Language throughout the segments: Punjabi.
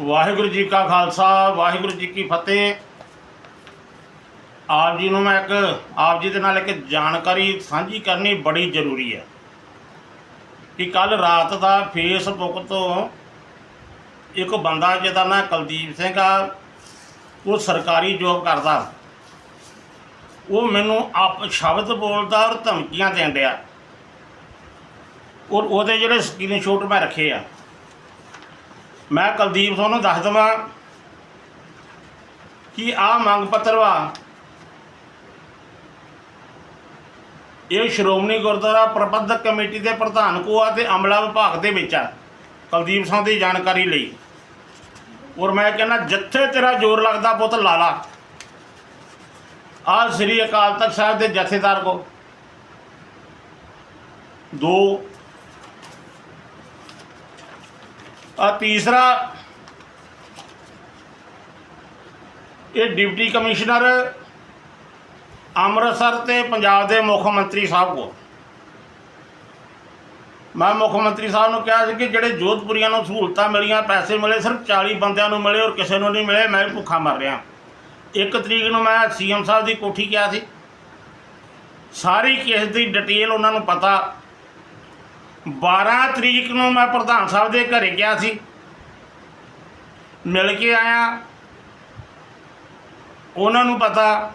ਵਾਹਿਗੁਰੂ ਜੀ ਕਾ ਖਾਲਸਾ, ਵਾਹਿਗੁਰੂ ਜੀ ਕੀ ਫਤਿਹ। ਆਪ ਜੀ ਨੂੰ ਮੈਂ ਇੱਕ, ਆਪ ਜੀ ਦੇ ਨਾਲ ਇੱਕ ਜਾਣਕਾਰੀ ਸਾਂਝੀ ਕਰਨੀ ਬੜੀ ਜ਼ਰੂਰੀ ਹੈ ਕਿ ਕੱਲ ਰਾਤ ਦਾ ਫੇਸਬੁੱਕ ਤੋਂ ਇੱਕ ਬੰਦਾ ਜਿਹਦਾ ਨਾਂ ਕੁਲਦੀਪ ਸਿੰਘ ਆ, ਉਹ ਸਰਕਾਰੀ ਜੋਬ ਕਰਦਾ। ਉਹ ਮੈਨੂੰ ਆਪ ਸ਼ਬਦ ਬੋਲਦਾ ਔਰ ਧਮਕੀਆਂ ਦੇਣ ਡਿਆ। ਔਰ ਉਹਦੇ ਜਿਹੜੇ ਸਕਰੀਨਸ਼ਾਟ ਮੈਂ ਰੱਖੇ ਆ। ਮੈਂ ਕੁਲਦੀਪ ਤੁਹਾਨੂੰ ਦੱਸ ਦਵਾਂ ਕਿ ਆ ਮੰਗ ਪੱਤਰ ਵਾ, ਇਹ ਸ਼੍ਰੋਮਣੀ ਗੁਰਦੁਆਰਾ ਪ੍ਰਬੰਧਕ ਕਮੇਟੀ ਦੇ ਪ੍ਰਧਾਨ ਕੋ ਆ ਤੇ ਅਮਲਾ ਵਿਭਾਗ ਦੇ ਵਿੱਚ ਆ, ਕੁਲਦੀਪ ਸਿੰਘ ਦੀ ਜਾਣਕਾਰੀ ਲਈ। ਔਰ ਮੈਂ ਕਹਿੰਦਾ, ਜਿੱਥੇ ਤੇਰਾ ਜ਼ੋਰ ਲੱਗਦਾ ਪੁੱਤ ਲਾ ਲਾ। ਆ ਸ੍ਰੀ ਅਕਾਲ ਤਖਤ ਸਾਹਿਬ ਦੇ ਜਥੇਦਾਰ ਕੋ ਦੋ ਆ ਤੀਸਰਾ, ਇਹ ਡਿਪਟੀ ਕਮਿਸ਼ਨਰ ਅੰਮ੍ਰਿਤਸਰ ਤੇ ਪੰਜਾਬ ਦੇ ਮੁੱਖ ਮੰਤਰੀ ਸਾਹਿਬ ਕੋ ਮੈਂ ਮੁੱਖ ਮੰਤਰੀ ਸਾਹਿਬ ਨੂੰ ਕਿਹਾ ਸੀ ਕਿ ਜਿਹੜੇ ਜੋਧਪੁਰੀਆਂ ਨੂੰ ਸਹੂਲਤਾਂ ਮਿਲੀਆਂ, ਪੈਸੇ ਮਿਲੇ, ਸਿਰਫ 40 ਬੰਦਿਆਂ ਨੂੰ ਮਿਲੇ ਔਰ ਕਿਸੇ ਨੂੰ ਨਹੀਂ ਮਿਲੇ, ਮੈਂ ਵੀ ਭੁੱਖਾ ਮਰ ਰਿਹਾ। ਇੱਕ ਤਰੀਕ ਨੂੰ ਮੈਂ ਸੀਐਮ ਸਾਹਿਬ ਦੀ ਕੋਠੀ ਗਿਆ ਸੀ। ਸਾਰੀ ਕੇਸ ਦੀ ਡਿਟੇਲ ਉਹਨਾਂ ਨੂੰ ਪਤਾ। 12 ਤਰੀਕ ਨੂੰ ਮੈਂ ਪ੍ਰਧਾਨ ਸਾਹਿਬ ਦੇ ਘਰੇ ਗਿਆ ਸੀ। ਮਿਲ ਕੇ ਆਇਆ। ਉਹਨਾਂ ਨੂੰ ਪਤਾ,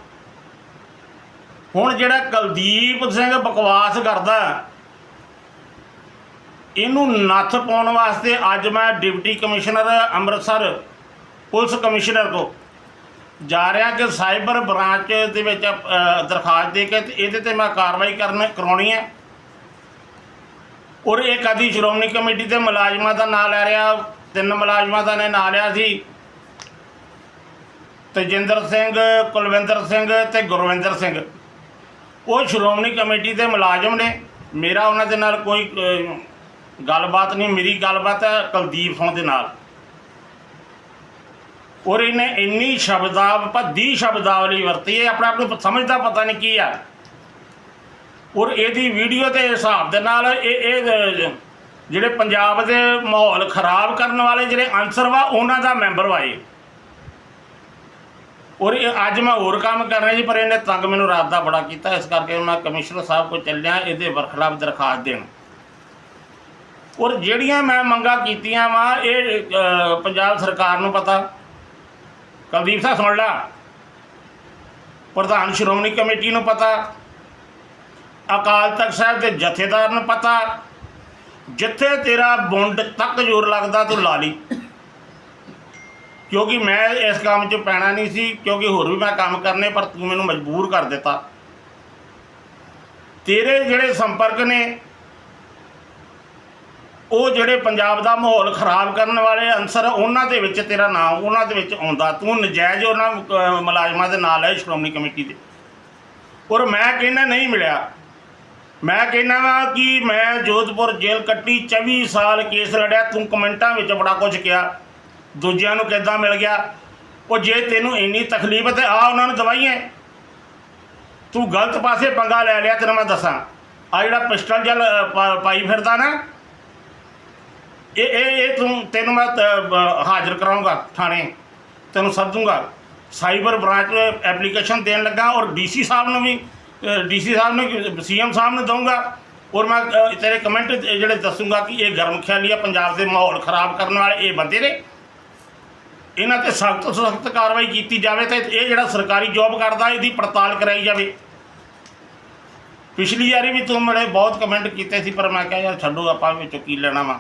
ਹੁਣ ਜਿਹੜਾ ਕੁਲਦੀਪ ਸਿੰਘ ਬਕਵਾਸ ਕਰਦਾ, ਇਹਨੂੰ ਨੱਥ ਪਾਉਣ ਵਾਸਤੇ ਅੱਜ ਮੈਂ deputy commissioner Amritsar, police commissioner ਕੋ ਜਾ ਰਿਹਾ ਕਿ ਸਾਈਬਰ ਬ੍ਰਾਂਚ ਦੇ ਵਿੱਚ ਦਰਖਾਸਤ ਦੇ ਕੇ ਤੇ ਇਹਦੇ ਤੇ ਮੈਂ ਕਾਰਵਾਈ ਕਰਨ ਕਰਾਉਣੀ ਹੈ। ਔਰ ਇਹ ਕਦੀ ਸ਼੍ਰੋਮਣੀ ਕਮੇਟੀ ਦੇ ਮੁਲਾਜ਼ਮਾਂ ਦਾ ਨਾਂ ਲੈ ਰਿਹਾ, ਤਿੰਨ ਮੁਲਾਜ਼ਮਾਂ ਦਾ ਨੇ ਨਾਂ ਲਿਆ ਸੀ। ਤੇਜਿੰਦਰ ਸਿੰਘ, ਕੁਲਵਿੰਦਰ ਸਿੰਘ ਤੇ ਗੁਰਵਿੰਦਰ ਸਿੰਘ। ਉਹ ਸ਼੍ਰੋਮਣੀ ਕਮੇਟੀ ਦੇ ਮੁਲਾਜ਼ਮ ਨੇ। ਮੇਰਾ ਉਹਨਾਂ ਦੇ ਨਾਲ ਕੋਈ ਗੱਲਬਾਤ ਨਹੀਂ, ਮੇਰੀ ਗੱਲਬਾਤ ਹੈ ਕੁਲਦੀਪ ਸਿੰਘ ਦੇ ਨਾਲ। ਔਰ ਇਹਨੇ ਇੰਨੀ ਸ਼ਬਦਾਵ, ਭੱਦੀ ਸ਼ਬਦਾਵਲੀ ਵਰਤੀ ਹੈ ਆਪਣੇ ਆਪ ਨੂੰ ਸਮਝਦਾ ਪਤਾ ਨਹੀਂ ਕੀ ਆ। ਔਰ ਇਹਦੀ ਵੀਡੀਓ ਦੇ ਹਿਸਾਬ ਦੇ ਨਾਲ ਇਹ ਇਹ ਜਿਹੜੇ ਪੰਜਾਬ ਦੇ ਮਾਹੌਲ ਖਰਾਬ ਕਰਨ ਵਾਲੇ ਜਿਹੜੇ ਅਨਸਰ ਵਾ, ਉਹਨਾਂ ਦਾ ਮੈਂਬਰ ਵਾ ਵਾਏ ਔਰ ਇਹ ਅੱਜ ਮੈਂ ਹੋਰ ਕੰਮ ਕਰ ਰਿਹਾ ਜੀ, ਪਰ ਇਹਨੇ ਤੰਗ ਮੈਨੂੰ ਰਾਤ ਦਾ ਬੜਾ ਕੀਤਾ, ਇਸ ਕਰਕੇ ਮੈਂ ਕਮਿਸ਼ਨਰ ਸਾਹਿਬ ਕੋਲ ਚੱਲਿਆ, ਇਹਦੇ ਵਰਖਲਾਫ ਦਰਖਾਸਤ ਦੇਣ। ਔਰ ਜਿਹੜੀਆਂ ਮੈਂ ਮੰਗਾਂ ਕੀਤੀਆਂ ਵਾ, ਇਹ ਪੰਜਾਬ ਸਰਕਾਰ ਨੂੰ ਪਤਾ। ਕੁਲਦੀਪ ਸਾਹਿਬ ਸੁਣ ਲਾ। ਪ੍ਰਧਾਨ ਸ਼੍ਰੋਮਣੀ ਕਮੇਟੀ ਨੂੰ ਪਤਾ। ਅਕਾਲ ਤਖਤ ਸਾਹਿਬ ਦੇ ਜਥੇਦਾਰ ਨੂੰ ਪਤਾ, ਜਿੱਥੇ ਤੇਰਾ ਬੁੰਡ ਤੱਕ ਜ਼ੋਰ ਲੱਗਦਾ ਤੂੰ ਲਾ ਲਈ। ਕਿਉਂਕਿ ਮੈਂ ਇਸ ਕੰਮ 'ਚ ਪੈਣਾ ਨਹੀਂ ਸੀ, ਕਿਉਂਕਿ ਹੋਰ ਵੀ ਮੈਂ ਕੰਮ ਕਰਨੇ, ਪਰ ਤੂੰ ਮੈਨੂੰ ਮਜਬੂਰ ਕਰ ਦਿੱਤਾ। ਤੇਰੇ ਜਿਹੜੇ ਸੰਪਰਕ ਨੇ, ਉਹ ਜਿਹੜੇ ਪੰਜਾਬ ਦਾ ਮਾਹੌਲ ਖਰਾਬ ਕਰਨ ਵਾਲੇ ਅਨਸਰ, ਉਹਨਾਂ ਦੇ ਵਿੱਚ ਤੇਰਾ ਨਾਮ, ਉਹਨਾਂ ਦੇ ਵਿੱਚ ਆਉਂਦਾ। ਤੂੰ ਨਜਾਇਜ਼ ਉਹਨਾਂ ਮੁਲਾਜ਼ਮਾਂ ਦੇ ਨਾਲ ਹੈ, ਸ਼੍ਰੋਮਣੀ ਕਮੇਟੀ ਦੇ। ਔਰ ਮੈਂ ਕਹਿੰਦਾ ਨਹੀਂ ਮਿਲਿਆ। ਮੈਂ ਕਹਿੰਦਾ ਵਾ ਕਿ ਮੈਂ ਜੋਧਪੁਰ ਜੇਲ੍ਹ ਕੱਟੀ 24 ਸਾਲ ਕੇਸ ਲੜਿਆ, ਤੂੰ ਕਮੈਂਟਾਂ ਵਿੱਚ ਬੜਾ ਕੁਝ ਕਿਹਾ। ਦੂਜਿਆਂ ਨੂੰ ਕਿੱਦਾਂ ਮਿਲ ਗਿਆ? ਉਹ ਜੇ ਤੈਨੂੰ ਇੰਨੀ ਤਕਲੀਫ ਹੈ ਤੇ ਆ ਉਹਨਾਂ ਨੂੰ ਦਵਾਈਆਂ। ਤੂੰ ਗਲਤ ਪਾਸੇ ਪੰਗਾ ਲੈ ਲਿਆ, ਤੈਨੂੰ ਮੈਂ ਦੱਸਾਂ। ਆ ਜਿਹੜਾ ਪਿਸਟਲ ਜਲ ਪਾਈ ਫਿਰਦਾ ਨਾ, ਇਹ ਇਹ ਇਹ ਤੂੰ, ਤੈਨੂੰ ਮੈਂ ਹਾਜ਼ਰ ਕਰਾਉਂਗਾ ਥਾਣੇ, ਤੈਨੂੰ ਸੱਦੂਗਾ। ਸਾਈਬਰ ਬ੍ਰਾਂਚ ਐਪਲੀਕੇਸ਼ਨ ਦੇਣ ਲੱਗਾ ਔਰ ਡੀਸੀ ਸਾਹਿਬ ਨੂੰ ਵੀ ਡੀਸੀ ਸਾਹਿਬ ਨੂੰ ਸੀਐਮ ਸਾਹਿਬ ਨੂੰ ਦਊਂਗਾ ਔਰ ਮੈਂ ਤੇਰੇ ਕਮੈਂਟ ਜਿਹੜੇ ਦੱਸੂਗਾ ਕਿ ਇਹ ਗਰਮ ਖਿਆਲੀ ਆ, ਪੰਜਾਬ ਦੇ ਮਾਹੌਲ ਖਰਾਬ ਕਰਨ ਵਾਲੇ ਇਹ ਬੰਦੇ ਨੇ। ਇਹਨਾਂ ਤੇ ਸਖਤ ਤੋਂ ਸਖਤ ਕਾਰਵਾਈ ਕੀਤੀ ਜਾਵੇ ਤੇ ਇਹ ਜਿਹੜਾ ਸਰਕਾਰੀ ਜੌਬ ਕਰਦਾ, ਇਹਦੀ ਪੜਤਾਲ ਕਰਾਈ ਜਾਵੇ। ਪਿਛਲੀ ਵਾਰੀ ਵੀ ਤੂੰ ਮੇਰੇ ਬਹੁਤ ਕਮੈਂਟ ਕੀਤੇ ਸੀ, ਪਰ ਮੈਂ ਕਿਹਾ, ਯਾਰ ਛੱਡੋ, ਆਪਾਂ ਵਿੱਚੋਂ ਕੀ ਲੈਣਾ ਵਾ?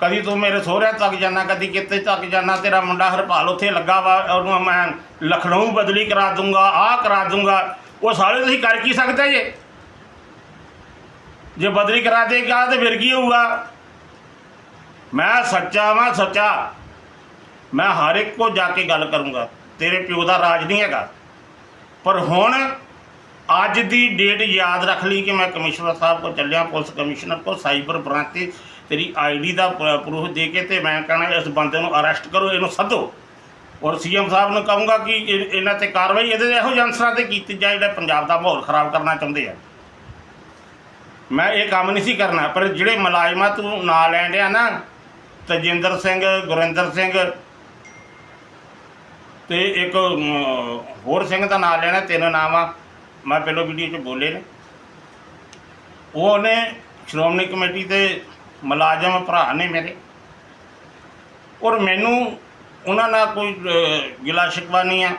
ਕਦੀ ਤੂੰ ਮੇਰੇ ਸਹੁਰਿਆਂ ਤੱਕ ਜਾਣਾ, ਕਦੀ ਕਿਤੇ ਤੱਕ ਜਾਣਾ, ਤੇਰਾ ਮੁੰਡਾ ਹਰਪਾਲ ਉੱਥੇ ਲੱਗਾ ਵਾ, ਉਹਨੂੰ ਮੈਂ ਲਖਨਊ ਬਦਲੀ ਕਰਾ ਦੂੰਗਾ, ਆਹ ਕਰਾ ਦੂੰਗਾ। ਉਹ ਸਾਰੇ ਤੁਸੀਂ ਕਰ ਕੀ ਸਕਦੇ ਜੇ? ਜੇ ਬਦਲੀ ਕਰਾ ਦੇਗਾ ਤੇ ਫਿਰ ਕੀ ਹੋਊਗਾ? ਮੈਂ ਸੱਚਾ ਵਾਂ, ਸੱਚਾ। ਮੈਂ ਹਰ ਇੱਕ ਕੋ ਜਾ ਕੇ ਗੱਲ ਕਰੂੰਗਾ। ਤੇਰੇ ਪਿਓ ਦਾ ਰਾਜ ਨਹੀਂ ਹੈਗਾ। ਪਰ ਹੁਣ ਅੱਜ ਦੀ ਡੇਟ ਯਾਦ ਰੱਖ ਲਈ ਕਿ ਮੈਂ ਕਮਿਸ਼ਨਰ ਸਾਹਿਬ ਕੋ ਚੱਲਿਆ, ਪੁਲਿਸ ਕਮਿਸ਼ਨਰ ਕੋ ਸਾਈਬਰ ਬ੍ਰਾਂਚ ਤੇ ਤੇਰੀ ਆਈਡੀ ਦਾ ਪ੍ਰੂਫ ਦੇ ਕੇ ਤੇ ਮੈਂ ਕਹਣਾ ਇਸ ਬੰਦੇ ਨੂੰ ਅਰੈਸਟ ਕਰੋ, ਇਹਨੂੰ ਸੱਦੋ। ਔਰ ਸੀਐਮ ਸਾਹਿਬ ਨੂੰ ਕਹੂੰਗਾ ਕਿ ਇਹ- ਇਹਨਾਂ ਤੇ ਕਾਰਵਾਈ ਇਹਦੇ ਇਹੋ ਜਿਹੇ ਅਨਸਰਾਂ ਤੇ ਕੀਤੀ ਜਾਏ ਜਿਹੜੇ ਪੰਜਾਬ ਦਾ ਮਾਹੌਲ ਖਰਾਬ ਕਰਨਾ ਚਾਹੁੰਦੇ ਆ। ਮੈਂ ਇਹ ਕੰਮ ਨਹੀਂ ਸੀ ਕਰਨਾ ਪਰ ਜਿਹੜੇ ਮੁਲਾਜ਼ਮਾਂ ਤੂੰ ਨਾਂ ਲੈਣ ਡਿਆ ਨਾ ਤਜਿੰਦਰ ਸਿੰਘ ਗੁਰਿੰਦਰ ਸਿੰਘ ਤੇ ਇੱਕ ਅਮ, ਹੋਰ ਸਿੰਘ ਦਾ ਨਾਂ ਲੈਣਾ ਤਿੰਨ ਨਾਮ ਆ ਮੈਂ ਪਹਿਲਾਂ ਵੀਡੀਓ 'ਚ ਬੋਲੇ ਨੇ। ਉਹਨੇ ਸ਼੍ਰੋਮਣੀ ਕਮੇਟੀ ਦੇ ਮੁਲਾਜ਼ਮ ਭਰਾ ਨੇ ਮੇਰੇ। ਔਰ ਮੈਨੂੰ ਉਹਨਾਂ ਨਾਲ ਕੋਈ ਗਿਲਾ ਸ਼ਿਕਵਾ ਨਹੀਂ ਆ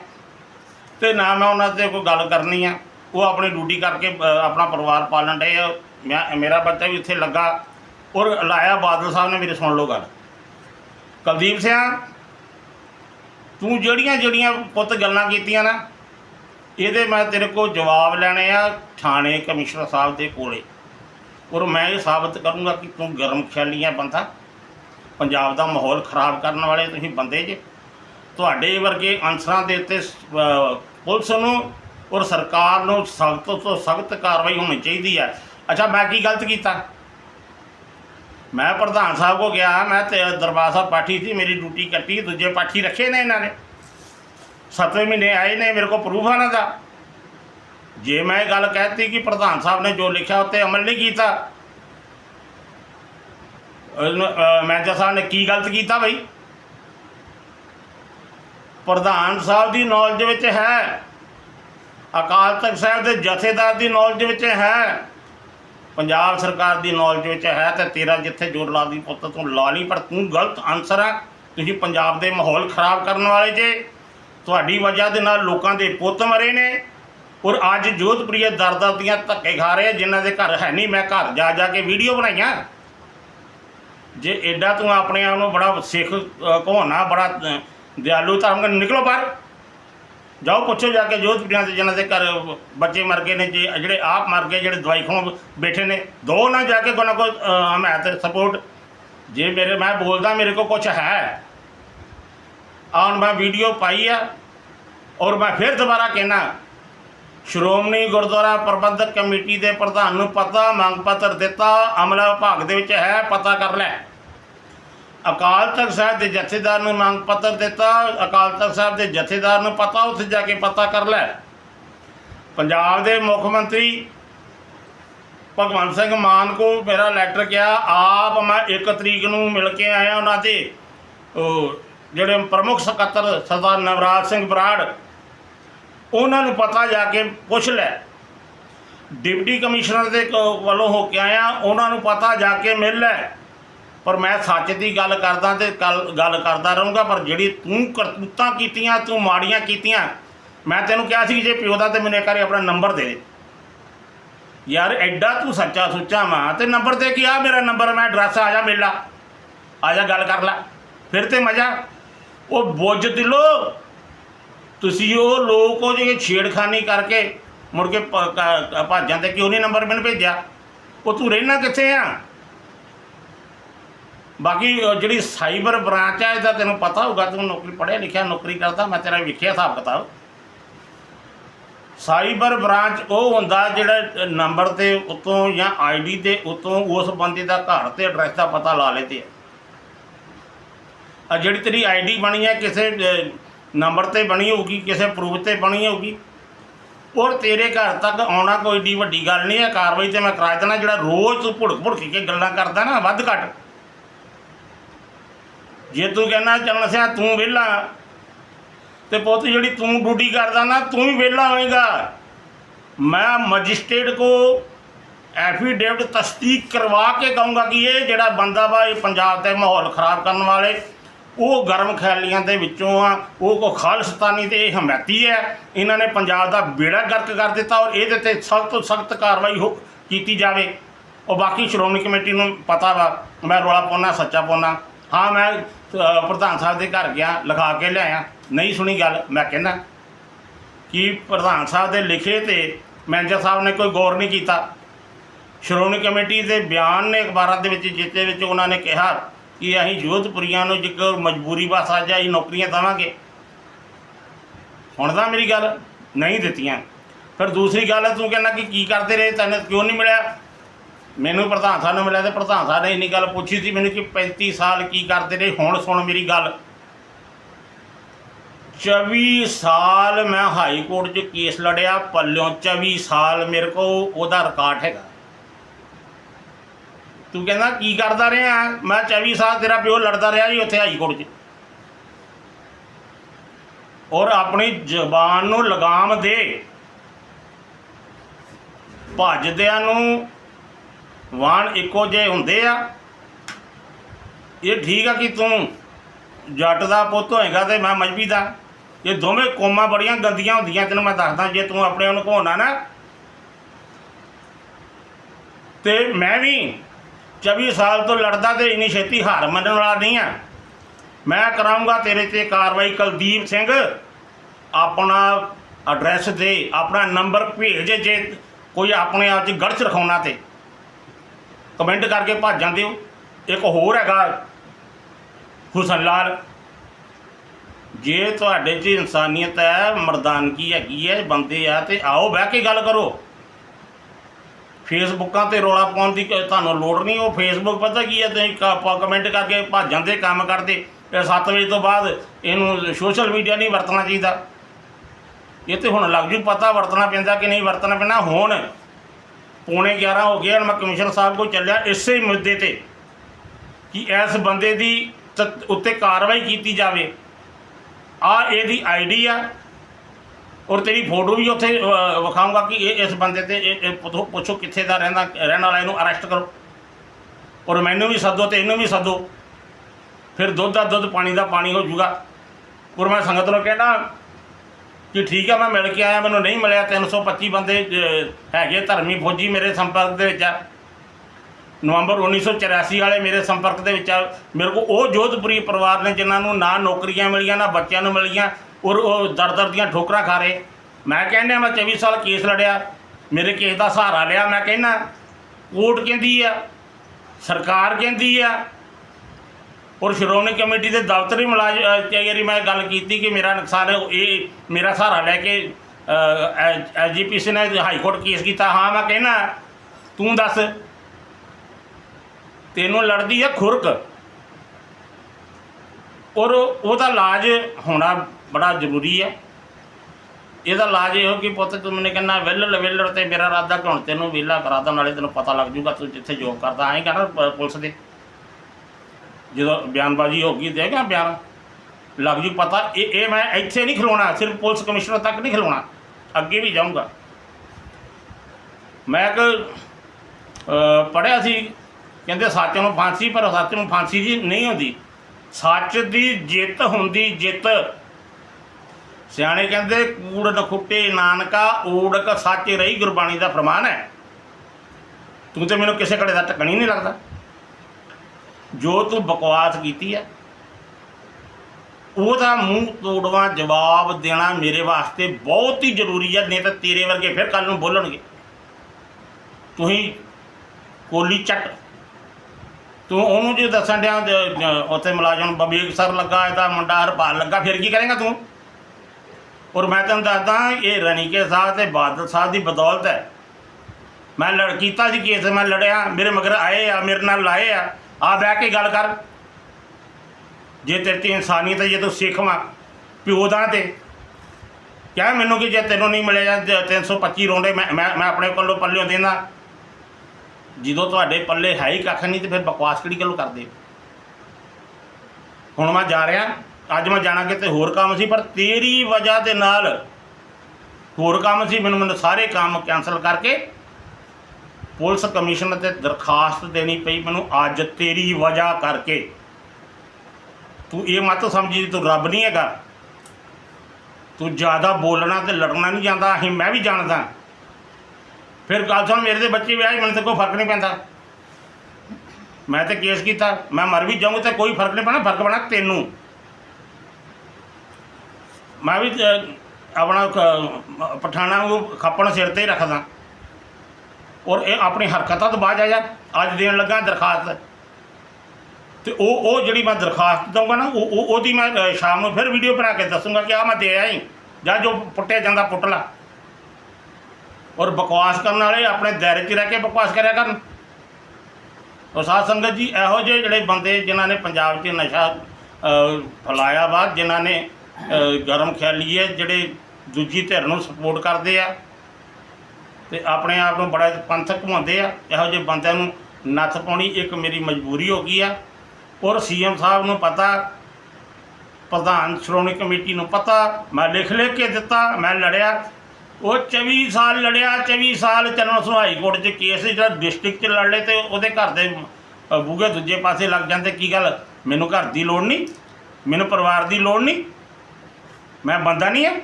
ਤੇ ਨਾ ਮੈਂ ਉਹਨਾਂ ਤੇ ਕੋਈ ਗੱਲ ਕਰਨੀ ਆ ਉਹ ਆਪਣੀ ਡਿਊਟੀ ਕਰਕੇ ਆਪਣਾ ਪਰਿਵਾਰ ਪਾਲਣ ਡਏ ਆ। ਮੈਂ, ਮੇਰਾ ਬੱਚਾ ਵੀ ਇੱਥੇ ਲੱਗਾ ਔਰ ਲਾਇਆ ਬਾਦਲ ਸਾਹਿਬ ਨੇ ਮੇਰੀ ਸੁਣ ਲਓ ਗੱਲ। ਕੁਲਦੀਪ ਸਿੰਘ ਤੂੰ ਜਿਹੜੀਆਂ ਜਿਹੜੀਆਂ ਪੁੱਤ ਗੱਲਾਂ ਕੀਤੀਆਂ ਨਾ, ਇਹਦੇ ਮੈਂ ਤੇਰੇ ਕੋਲ ਜਵਾਬ ਲੈਣੇ ਆ ਥਾਣੇ ਕਮਿਸ਼ਨਰ ਸਾਹਿਬ ਦੇ ਕੋਲੇ। ਔਰ ਮੈਂ ਇਹ ਸਾਬਤ ਕਰੂੰਗਾ ਕਿ ਤੂੰ ਗਰਮ ਖਿਆਲੀ ਹੈ ਬੰਦਾ ਪੰਜਾਬ ਦਾ ਮਾਹੌਲ ਖਰਾਬ ਕਰਨ ਵਾਲੇ ਤੁਸੀਂ ਬੰਦੇ ਜੇ। ਤੁਹਾਡੇ ਵਰਗੇ ਅਨਸਰਾਂ ਦੇ ਉੱਤੇ ਪੁਲਿਸ ਨੂੰ ਔਰ ਸਰਕਾਰ ਨੂੰ ਸਖਤ ਤੋਂ ਸਖਤ ਕਾਰਵਾਈ ਹੋਣੀ ਚਾਹੀਦੀ ਹੈ। ਅੱਛਾ, ਮੈਂ ਕੀ ਗਲਤ ਕੀਤਾ? ਮੈਂ ਪ੍ਰਧਾਨ ਸਾਹਿਬ ਕੋ ਗਿਆ, ਮੈਂ ਤੇ ਦਰਬਾਰ ਸਾਹਿਬ ਪਾਠੀ ਸੀ, ਮੇਰੀ ਡਿਊਟੀ ਕੱਟੀ, ਦੂਜੇ ਪਾਠੀ ਰੱਖੇ ਨੇ ਇਹਨਾਂ ਨੇ। ਸੱਤਵੇਂ ਮਹੀਨੇ ਆਏ ਨੇ, ਮੇਰੇ ਕੋਲ ਪ੍ਰੂਫ ਆ ਇਹਨਾਂ ਦਾ। ਜੇ ਮੈਂ ਇਹ ਗੱਲ ਕਹਿਤੀ ਕਿ ਪ੍ਰਧਾਨ ਸਾਹਿਬ ਨੇ ਜੋ ਲਿਖਿਆ, ਉੱਤੇ ਅਮਲ ਨਹੀਂ ਕੀਤਾ ਮੈਨੇਜਰ ਸਾਹਿਬ ਨੇ ਕੀ ਗਲਤ ਕੀਤਾ ਬਈ? ਪ੍ਰਧਾਨ ਸਾਹਿਬ ਦੀ ਨੌਲੇਜ ਵਿੱਚ ਹੈ। ਅਕਾਲ ਤਖਤ ਸਾਹਿਬ ਦੇ ਜਥੇਦਾਰ ਦੀ ਨੌਲੇਜ ਵਿੱਚ ਹੈ। ਪੰਜਾਬ ਸਰਕਾਰ ਦੀ ਨੌਲੇਜ ਵਿੱਚ ਹੈ ਤੇ ਤੇਰਾ ਜਿੱਥੇ ਜੋਰ ਲਾ ਦੀ ਪੁੱਤ ਤੂੰ ਲਾ ਲਈ ਪਰ ਤੂੰ ਗਲਤ ਆਨਸਰ ਆ। ਤੁਸੀਂ ਪੰਜਾਬ ਦੇ ਮਾਹੌਲ ਖਰਾਬ ਕਰਨ ਵਾਲੇ ਜੇ। ਤੁਹਾਡੀ ਵਜ੍ਹਾ ਦੇ ਨਾਲ ਲੋਕਾਂ ਦੇ ਪੁੱਤ ਮਰੇ ਨੇ। ਔਰ ਅੱਜ ਜੋਧਪੁਰੀਏ ਦਰਦਾਂ ਦੀਆਂ ਧੱਕੇ ਖਾ ਰਹੇ ਆ, ਜਿਨ੍ਹਾਂ ਦੇ ਘਰ ਹੈ ਨਹੀਂ ਮੈਂ ਘਰ ਜਾ ਜਾ ਕੇ ਵੀਡੀਓ ਬਣਾਈਆਂ। ਜੇ ਐਡਾ ਤੂੰ ਆਪਣੇ ਆਪ ਨੂੰ ਬੜਾ ਸਿੱਖ ਅ, ਕਹਾਉਣਾ ਬੜਾ ਦਿਆਲੂ ਧਰਮ ਕਰ ਨਿਕਲੋ ਬਾਹਰ। ਜਾਓ ਪੁੱਛੋ ਜਾ ਕੇ ਜੋਧਪੁਰੀਆਂ ਦੇ ਜਿਹਨਾਂ ਦੇ ਘਰ ਬੱਚੇ ਮਰ ਗਏ ਨੇ ਜੇ ਜਿਹੜੇ ਆਪ ਮਰ ਗਏ ਜਿਹੜੇ ਦਵਾਈ ਖਾਣ ਬੈਠੇ ਨੇ ਦੋ ਨਾ ਜਾ ਕੇ ਕੋਈ ਨਾ ਕੋਈ ਅ, ਹਮਾਇਤ ਸਪੋਰਟ ਜੇ ਮੇਰੇ ਮੈਂ ਬੋਲਦਾ ਮੇਰੇ ਕੋਲ ਕੁਝ ਹੈ। ਆਉਣ ਮੈਂ ਵੀਡੀਓ ਪਾਈ ਆ ਔਰ ਮੈਂ ਫਿਰ ਦੁਬਾਰਾ ਕਹਿਣਾ ਸ਼੍ਰੋਮਣੀ ਗੁਰਦੁਆਰਾ ਪ੍ਰਬੰਧਕ ਕਮੇਟੀ ਦੇ ਪ੍ਰਧਾਨ ਨੂੰ ਪਤਾ, ਮੰਗ ਪੱਤਰ ਦਿੱਤਾ, ਅਮਲਾ ਵਿਭਾਗ ਦੇ ਵਿੱਚ ਹੈ, ਪਤਾ ਕਰ ਲੈ। ਅਕਾਲ ਤਖਤ ਸਾਹਿਬ ਦੇ ਜਥੇਦਾਰ ਨੂੰ ਮੰਗ ਪੱਤਰ ਦਿੱਤਾ, ਅਕਾਲ ਤਖਤ ਸਾਹਿਬ ਦੇ ਜਥੇਦਾਰ ਨੂੰ ਪਤਾ, ਉੱਥੇ ਜਾ ਕੇ ਪਤਾ ਕਰ ਲੈ। ਪੰਜਾਬ ਦੇ ਮੁੱਖ ਮੰਤਰੀ ਭਗਵੰਤ ਸਿੰਘ ਮਾਨ ਕੋ ਮੇਰਾ ਲੈਟਰ ਗਿਆ, ਆਪ ਮੈਂ 1 ਤਰੀਕ ਨੂੰ ਮਿਲ ਕੇ ਆਇਆ ਉਹਨਾਂ ਦੇ। ਜਿਹੜੇ ਪ੍ਰਮੁੱਖ ਸਕੱਤਰ ਸਰਦਾਰ ਨਵਰਾਜ ਸਿੰਘ ਬਰਾੜ ਉਹਨਾਂ ਨੂੰ ਪਤਾ ਜਾ ਕੇ ਪੁੱਛ ਲੈ। ਡਿਪਟੀ ਕਮਿਸ਼ਨਰ ਦੇ ਕੋ- ਵੱਲੋਂ ਹੋ ਕੇ ਆਇਆ, ਉਹਨਾਂ ਨੂੰ ਪਤਾ ਜਾ ਕੇ ਮਿਲ ਲੈ। ਪਰ ਮੈਂ ਸੱਚ ਦੀ ਗੱਲ ਕਰਦਾ ਤੇ ਕੱਲ ਗੱਲ ਕਰਦਾ ਰਹੂੰਗਾ, ਪਰ ਜਿਹੜੀ ਤੂੰ ਕਰਤੂਤਾਂ ਕੀਤੀਆਂ, ਤੂੰ ਮਾੜੀਆਂ ਕੀਤੀਆਂ, ਮੈਂ ਤੈਨੂੰ ਕਿਹਾ ਸੀ ਜੇ ਪਿਓ ਦਾ ਤੇ ਮੈਨੂੰ ਕਰੇ ਆਪਣਾ ਨੰਬਰ ਦੇ ਦੇ। ਯਾਰ ਐਡਾ ਤੂੰ ਸੱਚਾ ਸੁੱਚਾ ਮਾਂ ਤੇ ਨੰਬਰ ਤੇ ਕੀ ਆ ਮੇਰਾ ਨੰਬਰ, ਮੈਂ ਐਡਰੈਸ ਆ ਜਾ ਮਿਲ। ਲਾ ਆ ਜਾ ਗੱਲ ਕਰ ਲੈ। ਫਿਰ ਤੇ ਮਜ਼ਾ, ਉਹ ਬੁੱਝ ਦਿਲੋ ਤੁਸੀਂ ਉਹ ਲੋਕ ਉਹ ਜਿਹੜੇ ਛੇੜਖਾਨੀ ਕਰਕੇ ਮੁੜ ਕੇ ਭ- ਕ- ਭੱਜ ਜਾਂਦੇ, ਕਿਉਂ ਨਹੀਂ ਨੰਬਰ ਮੈਨੂੰ ਭੇਜਿਆ? ਉਹ ਤੂੰ ਰਹਿਣਾ ਕਿੱਥੇ ਆ? ਬਾਕੀ ਜਿਹੜੀ ਸਾਈਬਰ ਬ੍ਰਾਂਚ ਆ, ਇਹਦਾ ਤੈਨੂੰ ਪਤਾ ਹੋਊਗਾ, ਤੂੰ ਨੌਕਰੀ ਪੜ੍ਹਿਆ ਲਿਖਿਆ, ਨੌਕਰੀ ਕਰਦਾ, ਮੈਂ ਤੇਰਾ ਵੇਖਿਆ ਹਿਸਾਬ ਕਿਤਾਬ। ਸਾਈਬਰ ਬ੍ਰਾਂਚ ਉਹ ਹੁੰਦਾ ਜਿਹੜਾ ਨੰਬਰ ਤੇ ਉਤੋਂ ਜਾਂ ਆਈਡੀ ਤੇ ਉਤੋਂ ਉਸ ਬੰਦੇ ਦਾ ਘਰ ਤੇ ਐਡਰੈਸ ਦਾ ਪਤਾ ਲਾ ਲੈਂਦੇ ਆ। ਜਿਹੜੀ ਤੇਰੀ ਆਈਡੀ ਬਣੀ ਹੈ ਕਿਸੇ ਨੰਬਰ ਤੇ ਬਣੀ ਹੋਊਗੀ, ਕਿਸੇ ਪ੍ਰੂਫ ਤੇ ਬਣੀ ਹੋਊਗੀ। ਔਰ ਤੇਰੇ ਘਰ ਤੱਕ ਆਉਣਾ ਕੋਈ ਏਡੀ ਵੱਡੀ ਗੱਲ ਨਹੀਂ ਹੈ, ਕਾਰਵਾਈ ਤੇ ਮੈਂ ਕਰਾ ਦੇਣਾ, ਜਿਹੜਾ ਰੋਜ਼ ਤੂੰ ਭੁੜਕ ਭੁੜਕ ਕੇ ਗੱਲਾਂ ਕਰਦਾ ਨਾ, ਵੱਧ ਘੱਟ। ਜੇ ਤੂੰ ਕਹਿੰਦਾ ਚੱਲਣ ਸਿਆ, ਤੂੰ ਵਿਹਲਾ। ਤੇ ਪੁੱਤ, ਜਿਹੜੀ ਤੂੰ ਡਿਊਟੀ ਕਰਦਾ ਨਾ, ਤੂੰ ਵੀ ਵਿਹਲਾ ਹੋਏਗਾ। ਮੈਂ ਮੈਜਿਸਟ੍ਰੇਟ ਕੋ ਐਫੀਡੇਵਿਟ ਤਸਦੀਕ ਕਰਵਾ ਕੇ ਕਹੂੰਗਾ ਕਿ ਇਹ ਜਿਹੜਾ ਬੰਦਾ ਵਾ, ਇਹ ਪੰਜਾਬ ਦੇ ਮਾਹੌਲ ਖਰਾਬ ਕਰਨ ਵਾਲੇ ਉਹ ਗਰਮ ਖਿਆਲੀਆਂ ਦੇ ਵਿੱਚੋਂ ਆ, ਉਹ ਕੋ ਖਾਲਸਤਾਨੀ ਤੇ ਇਹ ਹਮੈਤੀ ਹੈ। ਇਹਨਾਂ ਨੇ ਪੰਜਾਬ ਦਾ ਬੇੜਾ ਗਰਕ ਕਰ ਦਿੱਤਾ ਔਰ ਇਹਦੇ ਤੇ ਸਖਤ ਤੋਂ ਸਖਤ ਕਾਰਵਾਈ ਹੋ ਕੀਤੀ ਜਾਵੇ। ਉਹ ਬਾਕੀ ਸ਼੍ਰੋਮਣੀ ਕਮੇਟੀ ਨੂੰ ਪਤਾ ਵਾ, ਮੈਂ ਰੌਲਾ ਪਾਉਣਾ ਸੱਚਾ ਪਾਉਣਾ ਹਾਂ, ਮੈਂ ਪ੍ਰਧਾਨ ਸਾਹਿਬ ਦੇ ਘਰ ਗਿਆ, ਲਿਖਾ ਕੇ ਲਿਆਇਆ। ਨਹੀਂ ਸੁਣੀ ਗੱਲ, ਮੈਂ ਕਹਿੰਦਾ ਕਿ ਪ੍ਰਧਾਨ ਸਾਹਿਬ ਦੇ ਲਿਖੇ ਤੇ ਮੈਨੇਜਰ ਸਾਹਿਬ ਨੇ ਕੋਈ ਗੌਰ ਨਹੀਂ ਕੀਤਾ। ਸ਼੍ਰੋਮਣੀ ਕਮੇਟੀ ਦੇ ਬਿਆਨ ਨੇ ਅਖਬਾਰਾਂ ਦੇ ਵਿੱਚ ਜਿੱਤੇ ਵਿੱਚ ਉਹਨਾਂ ਨੇ ਕਿਹਾ ਕਿ ਅਸੀਂ ਜੋਧਪੁਰੀਆਂ ਨੂੰ ਜੇਕਰ ਮਜਬੂਰੀ ਬਸ ਆ ਜਾਈ ਨੌਕਰੀਆਂ ਦੇਵਾਂਗੇ। ਹੁਣ ਸੁਣਦਾ ਮੇਰੀ ਗੱਲ ਨਹੀਂ ਦਿੱਤੀਆਂ। ਫਿਰ ਦੂਸਰੀ ਗੱਲ ਤੂੰ ਕਹਿੰਦਾ ਕਿ ਕੀ ਕਰਦੇ ਰਹੇ? ਤੈਨੂੰ ਕਿਉਂ ਨਹੀਂ ਮਿਲਿਆ? ਮੈਨੂੰ ਪ੍ਰਧਾਨ ਸਾਹਿਬ ਨੂੰ ਮਿਲਿਆ ਤੇ ਪ੍ਰਧਾਨ ਸਾਹਿਬ ਨੇ ਇੰਨੀ ਗੱਲ ਪੁੱਛੀ ਸੀ ਮੈਨੂੰ ਕਿ 35 ਸਾਲ ਕੀ ਕਰਦੇ ਰਹੇ? ਹੁਣ ਸੁਣ ਮੇਰੀ ਗੱਲ। 24 ਸਾਲ ਮੈਂ ਹਾਈ ਕੋਰਟ 'ਚ ਕੇਸ ਲੜਿਆ, ਪੱਲਿਓਂ 24 ਸਾਲ ਮੇਰੇ ਕੋਲ ਉਹਦਾ ਰਿਕਾਰਡ ਹੈਗਾ। ਤੂੰ ਕਹਿੰਦਾ ਕੀ ਕਰਦਾ ਰਿਹਾ? ਮੈਂ 24 ਸਾਲ ਤੇਰਾ ਪਿਓ ਲੜਦਾ ਰਿਹਾ ਜੀ ਉੱਥੇ ਹਾਈ ਕੋਰਟ 'ਚ। ਔਰ ਆਪਣੀ ਜ਼ਬਾਨ ਨੂੰ ਲਗਾਮ ਦੇ। ਭੱਜਦਿਆਂ ਨੂੰ ਵਾਣ ਇੱਕੋ ਜਿਹੇ ਹੁੰਦੇ ਆ। ਇਹ ਠੀਕ ਆ ਕਿ ਤੂੰ ਜੱਟ ਦਾ ਪੁੱਤ ਹੋਏਗਾ ਤੇ ਮੈਂ ਮਜਬੀ ਦਾ। ਇਹ ਦੋਵੇਂ ਕੌਮਾਂ ਬੜੀਆਂ ਗੰਦੀਆਂ ਹੁੰਦੀਆਂ, ਤੈਨੂੰ ਮੈਂ ਦੱਸਦਾ, ਜੇ ਤੂੰ ਆਪਣੇ ਉਹਨੂੰ ਘੋਣਾ ਨਾ। ਤੇ ਮੈਂ ਵੀ 24 ਸਾਲ ਤੋਂ ਲੜਦਾ ਤੇ ਇੰਨੀ ਛੇਤੀ ਹਾਰ ਮੰਨਣ ਵਾਲਾ ਨਹੀਂ ਆ। ਮੈਂ ਕਰਾਉਂਗਾ ਤੇਰੇ ਤੇ ਕਾਰਵਾਈ, ਕੁਲਦੀਪ ਸਿੰਘ। ਆਪਣਾ ਐਡਰੈਸ ਦੇ, ਆਪਣਾ ਨੰਬਰ ਭੇਜ ਜੇ ਕੋਈ ਆਪਣੇ ਆਪ 'ਚ ਗੜਚ ਰਖਾਉਣਾ ਤੇ। ਕਮੈਂਟ ਕਰਕੇ ਭੱਜ ਜਾਂਦੇ ਹੋ। ਇੱਕ ਹੋਰ ਹੈਗਾ ਹੁਸਨ ਲਾਲ। ਜੇ ਤੁਹਾਡੇ 'ਚ ਇਨਸਾਨੀਅਤ ਹੈ, ਮਰਦਾਨਗੀ ਹੈਗੀ ਹੈ, ਬੰਦੇ ਆ ਤੇ ਆਓ ਬਹਿ ਕੇ ਗੱਲ ਕਰੋ। ਫੇਸਬੁੱਕਾਂ ਤੇ ਰੋਲਾ ਪਾਉਣ ਦੀ ਕ- ਤੁਹਾਨੂੰ ਲੋੜ ਨਹੀਂ, ਉਹ ਫੇਸਬੁੱਕ ਪਤਾ ਕੀ ਹੈ, ਤੁਸੀਂ ਕਮੈਂਟ ਕਰਕੇ ਭੱਜ ਜਾਂਦੇ, ਕੰਮ ਕਰਦੇ। ਤੇ 7 ਵਜੇ ਤੋਂ ਬਾਅਦ ਇਹਨੂੰ ਸੋਸ਼ਲ ਮੀਡੀਆ ਨਹੀਂ ਵਰਤਣਾ ਚਾਹੀਦਾ। ਇਹ ਤੇ ਹੁਣ ਲੱਗ ਜੂ ਪਤਾ ਵਰਤਣਾ ਪੈਂਦਾ ਕਿ ਨਹੀਂ ਵਰਤਣਾ ਪੈਣਾ ਹੁਣ ਪੌਣੇ 11 ਹੋ ਗਿਆ ਹੁਣ ਮੈਂ ਕਮਿਸ਼ਨਰ ਸਾਹਿਬ ਕੋਲ ਚੱਲਿਆ ਇਸੇ ਹੀ ਮੁੱਦੇ ਤੇ ਕਿ ਇਸ ਬੰਦੇ ਦੀ ਤ- ਉੱਤੇ ਕਾਰਵਾਈ ਕੀਤੀ ਜਾਵੇ। ਆ ਇਹਦੀ ਆਈਡੀ ਆ ਔਰ ਤੇਰੀ ਫੋਟੋ ਵੀ ਉੱਥੇ ਅ, ਵਿਖਾਊਂਗਾ ਕਿ ਇਹ ਇਸ ਬੰਦੇ ਤੇ ਇਹ ਇਹ ਪੁੱਛੋ- ਪੁੱਛੋ ਕਿੱਥੇ ਦਾ ਰਹਿੰਦਾ ਰਹਿਣ ਵਾਲਾ ਇਹਨੂੰ ਅਰੈਸਟ ਕਰੋ। ਔਰ ਮੈਨੂੰ ਵੀ ਸੱਦੋ ਤੇ ਇਹਨੂੰ ਵੀ ਸੱਦੋ। ਫਿਰ ਦੁੱਧ ਦਾ ਦੁੱਧ ਪਾਣੀ ਦਾ ਪਾਣੀ ਹੋ ਜਾਊਗਾ ਔਰ ਮੈਂ ਸੰਗਤ ਨੂੰ ਕਹਿਣਾ ਕਿ ਠੀਕ ਆ ਮੈਂ ਮਿਲ ਕੇ ਆਇਆ ਮੈਨੂੰ ਨਹੀਂ ਮਿਲਿਆ। 325 ਬੰਦੇ ਅ, ਹੈਗੇ ਧਰਮੀ ਫੌਜੀ ਮੇਰੇ ਸੰਪਰਕ ਦੇ ਵਿੱਚ ਆ। ਨਵੰਬਰ 1984 ਵਾਲੇ ਮੇਰੇ ਸੰਪਰਕ ਦੇ ਵਿੱਚ ਆ। ਮੇਰੇ ਕੋਲ ਉਹ ਜੋਧਪੁਰੀ ਪਰਿਵਾਰ ਨੇ ਜਿਨ੍ਹਾਂ ਨੂੰ ਨਾ ਨੌਕਰੀਆਂ ਮਿਲੀਆਂ ਨਾ ਬੱਚਿਆਂ ਨੂੰ ਮਿਲੀਆਂ। ਔਰ ਉਹ ਦਰ ਦਰ ਦੀਆਂ ਠੋਕਰਾਂ ਖਾ ਰਹੇ। ਮੈਂ ਕਹਿੰਦਾ ਮੈਂ 24 ਸਾਲ ਕੇਸ ਲੜਿਆ। ਮੇਰੇ ਕੇਸ ਦਾ ਸਹਾਰਾ ਲਿਆ। ਮੈਂ ਕਹਿੰਦਾ ਕੋਰਟ ਕਹਿੰਦੀ ਆ ਸਰਕਾਰ ਕਹਿੰਦੀ ਆ ਔਰ ਸ਼੍ਰੋਮਣੀ ਕਮੇਟੀ ਦੇ ਦਫ਼ਤਰੀ ਮੁਲਾਜ਼ਮ ਅ, ਮੈਂ ਗੱਲ ਕੀਤੀ ਕਿ ਮੇਰਾ ਨੁਕਸਾਨ ਇਹ ਮੇਰਾ ਸਹਾਰਾ ਲੈ ਕੇ ਐਜੀਪੀਸੀ ਨੇ ਹਾਈ ਕੋਰਟ ਕੇਸ ਕੀਤਾ। ਹਾਂ ਮੈਂ ਕਹਿਣਾ ਤੂੰ ਦੱਸ ਤੈਨੂੰ ਲੜਦੀ ਹੈ ਖੁਰਕ। ਔਰ ਉਹਦਾ ਇਲਾਜ ਹੋਣਾ ਬੜਾ ਜ਼ਰੂਰੀ ਹੈ। ਇਹਦਾ ਇਲਾਜ ਇਹੋ ਕਿ ਪੁੱਤ ਤੂੰ ਮੈਨੂੰ ਕਹਿੰਦਾ, ਵਿਹਲੜ ਵਿਹਲੜ ਤੇ ਮੇਰਾ ਇਰਾਦਾ ਕਿ ਹੁਣ ਤੈਨੂੰ ਵਿਹਲਾ ਕਰਾ ਦਾਂ ਨਾਲੇ ਤੈਨੂੰ ਪਤਾ ਲੱਗ ਜੂਗਾ ਤੂੰ ਜਿੱਥੇ ਜੋਬ ਕਰਦਾ। ਆਏਗਾ ਨਾ ਪ- ਪੁਲਿਸ ਦੇ। ਜਦੋਂ ਬਿਆਨਬਾਜ਼ੀ ਹੋ ਗਈ ਦੇਗਾ ਬਿਆਨ? ਲੱਗ ਜੂ ਪਤਾ। ਇਹ ਇਹ ਮੈਂ ਇੱਥੇ ਨਹੀਂ ਖਲੋਣਾ, ਸਿਰਫ ਪੁਲਿਸ ਕਮਿਸ਼ਨਰ ਤੱਕ ਨਹੀਂ ਖਲੋਣਾ। ਅੱਗੇ ਵੀ ਜਾਊਂਗਾ। ਮੈਂ ਇੱਕ ਪੜਿਆ ਸੀ। ਕਹਿੰਦੇ ਸੱਚ ਨੂੰ ਫਾਂਸੀ, ਪਰ ਸੱਚ ਨੂੰ ਫਾਂਸੀ ਜੀ ਨਹੀਂ ਹੁੰਦੀ। ਸੱਚ ਦੀ ਜਿੱਤ ਹੁੰਦੀ ਜਿੱਤ। ਸਿਆਣੇ ਕਹਿੰਦੇ, ਕੂੜ ਨਖੁੱਟੇ ਨਾਨਕਾ ਓੜਕ ਸੱਚ ਰਹੀ ਗੁਰਬਾਣੀ ਦਾ ਫਰਮਾਨ ਹੈ। ਤੂੰ ਤੇ ਮੈਨੂੰ ਕਿਸੇ ਘੜੇ ਦਾ ਟੱਕਣੀ ਨਹੀਂ ਲੱਗਦਾ। ਜੋ ਤੂੰ ਬਕਵਾਸ ਕੀਤੀ ਹੈ, ਉਹਦਾ ਮੂੰਹ ਤੋੜਵਾ, ਜਵਾਬ ਦੇਣਾ ਮੇਰੇ ਵਾਸਤੇ ਬਹੁਤ ਹੀ ਜ਼ਰੂਰੀ ਹੈ, ਨਹੀਂ ਤਾਂ ਤੇਰੇ ਵਰਗੇ ਫਿਰ ਕੱਲ ਨੂੰ ਬੋਲਣਗੇ। ਤੁਸੀਂ ਕੋਲੀ ਚੱਟ। ਤੂੰ ਉਹਨੂੰ ਜੇ ਦੱਸਣ ਡਿਆ ਉੱਥੇ ਮੁਲਾਜ਼ਮ ਬਬੀਕ ਸਰ ਲੱਗਾ ਤਾਂ ਮੁੰਡਾ ਹਰਪਾਲ ਲੱਗਾ, ਫਿਰ ਕੀ ਕਰੇਗਾ ਤੂੰ? ਔਰ ਮੈਂ ਤੈਨੂੰ ਦੱਸਦਾ, ਇਹ ਰਣੀਕੇ ਸਾਹਿਬ ਤੇ ਬਾਦਲ ਸਾਹਿਬ ਦੀ ਬਦੌਲਤ ਹੈ। ਮੈਂ ਲੜ, ਕੀਤਾ ਸੀ ਕੇਸ, ਮੈਂ ਲੜਿਆ, ਮੇਰੇ ਮਗਰ ਆਏ ਆ, ਮੇਰੇ ਨਾਲ ਲਾਏ ਆ। ਆ ਬਹਿ ਕੇ ਗੱਲ ਕਰ। ਜੇ ਤੇਰੇ ਤੇ ਇਨਸਾਨੀਅਤ ਹੈ, ਜੇ ਤੂੰ ਸਿੱਖ ਵਾਂ ਪਿਓ ਦਾ ਤੇ ਕਿਆ ਮੈਨੂੰ ਕਿ ਜੇ ਤੈਨੂੰ ਨਹੀਂ ਮਿਲਿਆ ਜਾਂ 325 ਰੋਂਡੇ, ਮੈਂ ਮੈਂ ਮੈਂ ਆਪਣੇ ਕੋਲੋਂ ਪੱਲਿਓਂ ਦੇਣਾ। ਜਦੋਂ ਤੁਹਾਡੇ ਪੱਲੇ ਹੈ ਹੀ ਕੱਖ ਨਹੀਂ ਤੇ ਫਿਰ ਬਕਵਾਸ ਕਿਹੜੀ ਗੱਲੋਂ ਕਰਦੇ? ਹੁਣ ਮੈਂ ਜਾ ਰਿਹਾ। ਅੱਜ ਮੈਂ ਜਾਣਾ ਕਿਤੇ ਹੋਰ ਕੰਮ ਸੀ, ਪਰ ਤੇਰੀ ਵਜ੍ਹਾ ਦੇ ਨਾਲ ਹੋਰ ਕੰਮ ਸੀ, ਮੈਨੂੰ ਮੈਨੂੰ ਸਾਰੇ ਕੰਮ ਕੈਨਸਲ ਕਰਕੇ ਪੁਲਿਸ ਕਮਿਸ਼ਨਰ ਤੇ ਦਰਖਾਸਤ ਦੇਣੀ ਪਈ, ਮੈਨੂੰ ਅੱਜ ਤੇਰੀ ਵਜ੍ਹਾ ਕਰਕੇ। ਤੂੰ ਇਹ ਮਤ ਸਮਝੀ, ਤੂੰ ਰੱਬ ਨਹੀਂ ਹੈਗਾ। ਤੂੰ ਜ਼ਿਆਦਾ ਬੋਲਣਾ ਤੇ ਲੜਨਾ ਨਹੀਂ ਜਾਂਦਾ, ਅਸੀਂ ਮੈਂ ਵੀ ਜਾਣਦਾ। ਫਿਰ ਗੱਲ ਸੁਣ, ਮੇਰੇ ਦੇ ਬੱਚੇ ਵਿਆਹ ਮੈਨੂੰ ਤੇ ਕੋਈ ਫ਼ਰਕ ਨਹੀਂ ਪੈਂਦਾ। ਮੈਂ ਤੇ ਕੇਸ ਕੀਤਾ, ਮੈਂ ਮਰ ਵੀ ਜਾਊਂਗਾ, ਤੇ ਕੋਈ ਫ਼ਰਕ ਨਹੀਂ ਪੈਣਾ, ਫ਼ਰਕ ਪੈਣਾ ਤੈਨੂੰ। ਮੈਂ ਵੀ ਅਹ, ਆਪਣਾ ਕ- ਪਠਾਣਾ ਨੂੰ ਖੱਪਣ ਸਿਰ ਤੇ ਹੀ ਰੱਖਦਾ। ਔਰ ਇਹ ਆਪਣੀ ਹਰਕਤਾਂ ਤੋਂ ਬਾਅਦ ਆਇਆ ਅੱਜ ਦੇਣ ਲੱਗਾ ਦਰਖਾਸਤ। ਤੇ ਉਹ ਉਹ ਜਿਹੜੀ ਮੈਂ ਦਰਖਾਸਤ ਦਊਂਗਾ ਨਾ ਉਹ ਉਹ- ਉਹਦੀ ਮੈਂ ਅ, ਸ਼ਾਮ ਨੂੰ ਫਿਰ ਵੀਡੀਓ ਬਣਾ ਕੇ ਦੱਸੂੰਗਾ ਕਿ ਆ ਮੈਂ ਦੇ ਆਈ ਜਾਂ ਜੋ ਪੁੱਟਿਆ ਜਾਂਦਾ ਪੁੱਟ ਲਾ। ਔਰ ਬਕਵਾਸ ਕਰਨ ਵਾਲੇ ਆਪਣੇ ਦਾਇਰੇ 'ਚ ਰਹਿ ਕੇ ਬਕਵਾਸ ਕਰਿਆ ਕਰਨ। ਔਰ ਸਾਧ ਸੰਗਤ ਜੀ ਇਹੋ ਜਿਹੇ ਜਿਹੜੇ ਬੰਦੇ ਜਿਨ੍ਹਾਂ ਨੇ ਪੰਜਾਬ 'ਚ ਨਸ਼ਾ ਅ, ਫੈਲਾਇਆ ਵਾ ਜਿਨ੍ਹਾਂ ਨੇ ਗਰਮ ਖਿਆਲੀ ਹੈ ਜਿਹੜੇ ਦੂਜੀ ਧਿਰ ਨੂੰ ਸਪੋਰਟ ਕਰਦੇ ਆ ਤੇ ਆਪਣੇ ਆਪ ਨੂੰ ਬੜਾ ਪੰਥਕ ਘੁਮਾਉਂਦੇ ਆ। ਇਹੋ ਜਿਹੇ ਬੰਦਿਆਂ ਨੂੰ ਨੱਥ ਪਾਉਣੀ ਇੱਕ ਮੇਰੀ ਮਜਬੂਰੀ ਹੋ ਗਈ ਆ। ਔਰ ਸੀਐਮ ਸਾਹਿਬ ਨੂੰ ਪਤਾ ਪ੍ਰਧਾਨ ਸ਼੍ਰੋਮਣੀ ਕਮੇਟੀ ਨੂੰ ਪਤਾ ਮੈਂ ਲਿਖ ਲਿਖ ਕੇ ਦਿੱਤਾ ਮੈਂ ਲੜਿਆ। ਉਹ 24 ਸਾਲ ਲੜਿਆ 24 ਸਾਲ ਚਲਣ ਸੁਹਾਈ ਕੋਰਟ 'ਚ ਕੇਸ ਜਿਹੜਾ ਡਿਸਟ੍ਰਿਕਟ 'ਚ ਲੜ ਲਏ ਤੇ ਉਹਦੇ ਘਰ ਦੇ ਅ, ਬੂਗੇ ਦੂਜੇ ਪਾਸੇ ਲੱਗ ਜਾਂਦੇ ਕੀ ਗੱਲ? ਮੈਨੂੰ ਘਰ ਦੀ ਲੋੜ ਨਹੀਂ ਮੈਨੂੰ ਪਰਿਵਾਰ ਦੀ ਲੋੜ ਨਹੀਂ। ਮੈਂ ਬੰਦਾ ਨਹੀਂ ਆ।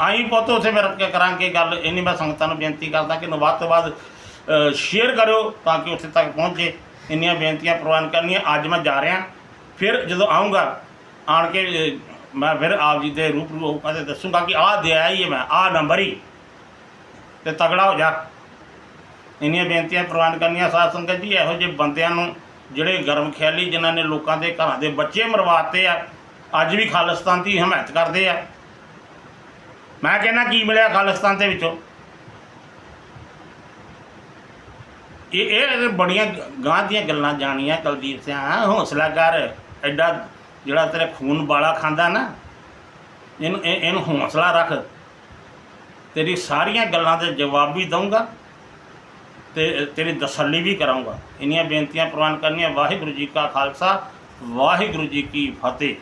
ਆਈ ਪੁੱਤ, ਉਥੇ ਫਿਰ ਕੇ ਕਰਾਂਗੇ ਗੱਲ? ਇੰਨੀ ਮੈਂ ਸੰਗਤਾਂ ਨੂੰ ਬੇਨਤੀ ਕਰਦਾ ਕਿ ਨੂੰ ਵੱਧ ਤੋਂ ਵੱਧ ਸ਼ੇਅਰ ਕਰਿਓ ਤਾਂ ਕਿ ਉੱਥੇ ਤੱਕ ਪਹੁੰਚੇ। ਇੰਨੀਆਂ ਬੇਨਤੀਆਂ ਪ੍ਰਵਾਨ ਕਰਨੀਆਂ। ਅੱਜ ਮੈਂ ਜਾ ਰਿਹਾ। ਫਿਰ ਜਦੋਂ ਆਉਂਗਾ ਆਣ ਕੇ ਮੈਂ ਫਿਰ ਆਪ ਜੀ ਦੇ ਰੂਪ ਰੂ ਕਦੇ ਦੱਸੂਗਾ ਕਿ ਆਹ ਦੇ ਹੀ ਹੈ ਮੈਂ, ਆਹ ਨੰਬਰ ਹੀ। ਤੇ ਤਗੜਾ ਹੋ ਜਾ। ਇੰਨੀਆਂ ਬੇਨਤੀਆਂ ਪ੍ਰਵਾਨ ਕਰਨੀਆਂ ਸਾਧ ਸੰਗਤ ਜੀ, ਇਹੋ ਜਿਹੇ ਬੰਦਿਆਂ ਨੂੰ ਜਿਹੜੇ ਗਰਮ ਖਿਆਲੀ ਜਿਨ੍ਹਾਂ ਨੇ ਲੋਕਾਂ ਦੇ ਘਰਾਂ ਦੇ ਬੱਚੇ ਮਰਵਾਤੇ ਆ ਅੱਜ ਵੀ ਖਾਲਿਸਤਾਨ ਦੀ ਹਮਾਇਤ ਕਰਦੇ ਆ। ਮੈਂ ਕਹਿੰਦਾ ਕੀ ਮਿਲਿਆ ਖਾਲਿਸਤਾਨ ਦੇ ਵਿੱਚੋਂ? ਇਹ ਇਹ ਬੜੀਆਂ ਗਾਂ ਦੀਆਂ ਗੱਲਾਂ ਜਾਣੀਆਂ ਕੁਲਦੀਪ ਸਿੰਘ ਹੌਸਲਾ ਕਰ, ਐਡਾ ਜਿਹੜਾ ਤੇਰੇ ਖੂਨ ਬਾਲਾ ਖਾਂਦਾ ਨਾ, ਇਹਨੂੰ ਇਹ- ਇਹਨੂੰ ਹੌਸਲਾ ਰੱਖ। ਤੇਰੀ ਸਾਰੀਆਂ ਗੱਲਾਂ ਦੇ ਜਵਾਬ ਵੀ ਦਊਂਗਾ ਤੇ ਤੇਰੀ ਤਸੱਲੀ ਵੀ ਕਰਾਂਗਾ ਇੰਨੀਆਂ ਬੇਨਤੀਆਂ ਪ੍ਰਵਾਨ ਕਰਨੀਆਂ। ਵਾਹਿਗੁਰੂ ਜੀ ਕਾ ਖਾਲਸਾ, ਵਾਹਿਗੁਰੂ ਜੀ ਕੀ ਫਤਿਹ।